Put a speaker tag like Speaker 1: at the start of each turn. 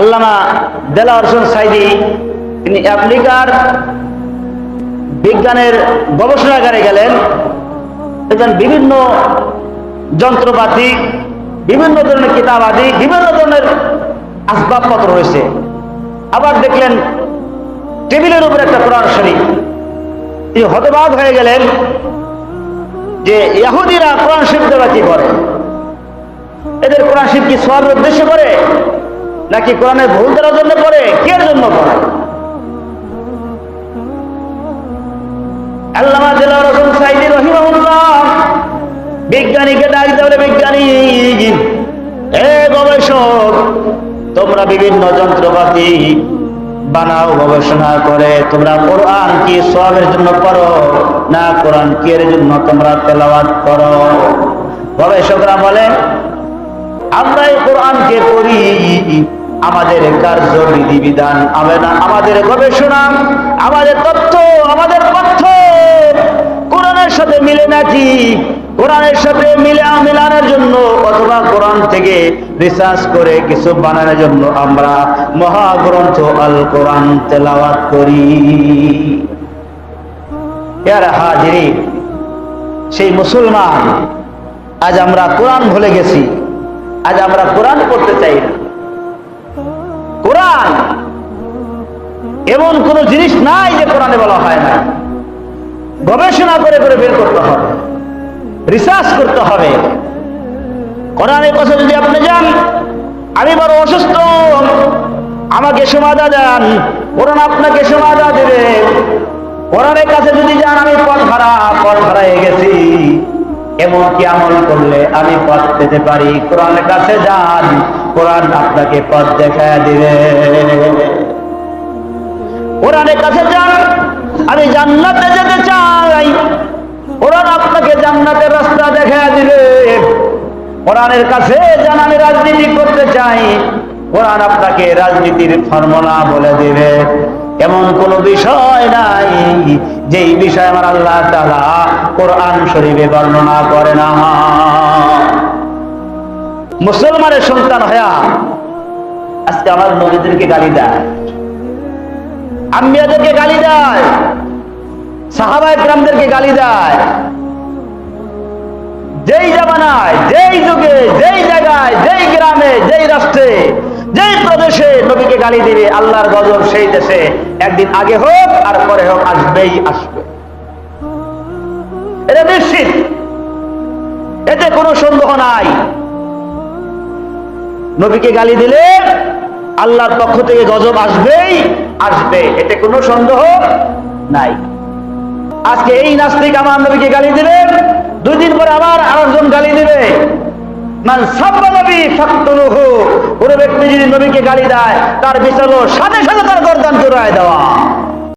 Speaker 1: আল্লামা দেলা হোসেন সাইদি, তিনি আমেরিকার বিজ্ঞানের গবেষণাগারে গেলেন। দেখবেন বিভিন্ন যন্ত্রপাতি, বিভিন্ন ধরনের কিতাবাদি বিভিন্ন ধরনের আসবাবপত্র রয়েছে। আবার দেখলেন, টেবিলের উপর একটা কোরআন শরীফ। তিনি হতবাক হয়ে গেলেন যে ইহুদিরা কোরআন শরীফ দেওয়া কি করে? এদের কোরআন শরীফ কি সবের উদ্দেশ্য করে? নাকি কোরআনের ভুল দেওয়ার জন্য করে কে জন্য করে আল্লামা জেলা রসুল সাইদি বিজ্ঞানীকে ডাক দেবে বিজ্ঞানী গবেষক, তোমরা বিভিন্ন যন্ত্রপাতি বানাও, গবেষণা করে, তোমরা কোরআন কি সবের জন্য করো না কোরআন কি এর জন্য তোমরা তেলাওয়াত করো? গবেষকরা বলে আমরা এই কোরআনকে পড়ি। আমাদের কার্য বিধিবিধান আমাদের গবেষণা, আমাদের তথ্য আমাদের তথ্য কোরআনের সাথে মিলে নাকি কোরআনের সাথে মিলে মিলানোর জন্য অথবা কোরআন থেকে রিসার্চ করে কিছু বানানোর জন্য আমরা মহাগ্রন্থ আল কোরআন তেলাওয়াত করি। ইয়ার হাজিরি, সেই মুসলমান, আজ আমরা কোরআন ভুলে গেছি, আজ আমরা কোরআন পড়তে চাই না। কোরআন। এমন কোন জিনিস নাই যে কোরআনে বলা হয় না। গবেষণা করে করে বের করতে হবে। রিসার্চ করতে হবে। কোরআনের কথা যদি আপনি যান, আমি বড় অসুস্থ। আমাকে সমাধা দেন। কোরআন আপনাকে সমাধা দেবে। কোরআনের কাছে যদি যান, আমি পথ হারা পথ হারাই গেছি। এমন কি আমল করলে আমি পথ পেতে পারি। কোরআনের কাছে যান। কোরআন আপনাকে পথ দেখায় দিবে। কোরআনের কাছে যান, আমি জান্নাতে যেতে চাই। কোরআন আপনাকে জান্নাতের রাস্তা দেখায় দিবে। কোরআনের কাছে যান, আমি রাজনীতি করতে চাই। কোরআন আপনাকে রাজনীতির ফর্মুলা বলে দিবে। এমন কোন বিষয় নাই, যেই বিষয় আমার আল্লাহ তাআলা কোরআন শরীফে বর্ণনা করে না। মুসলমানের সন্তান হয়া আজকে আমার নবীদেরকে গালি দেয়। আম্বিয়াদেরকে গালি দেয়। সাহাবায় গ্রামদেরকে গালি দেয়। যেই জামানায়, যেই যুগে, যেই জায়গায়, যেই গ্রামে, যেই রাষ্ট্রে, যেই প্রদেশে নবীকে গালি দিবে, আল্লাহর গজব সেই দেশে একদিন আগে হোক আর পরে হোক আসবেই আসবে। এটা নিশ্চিত। এতে কোনো সন্দেহ নাই। নবীকে গালি দিলে আল্লাহর পক্ষ থেকে গজব আসবেই, আসবে। এতে কোনো সন্দেহ নাই। আজকে এই নাস্তিক আমার নবীকে গালি দিবে দুই দিন পরে আবার আরেকজন গালি দিবে। ব্যক্তি যদি নবীকে গালি দেয়, তার বিচার সাথে সাথে তার গর্দান জোড়ায় দেওয়া।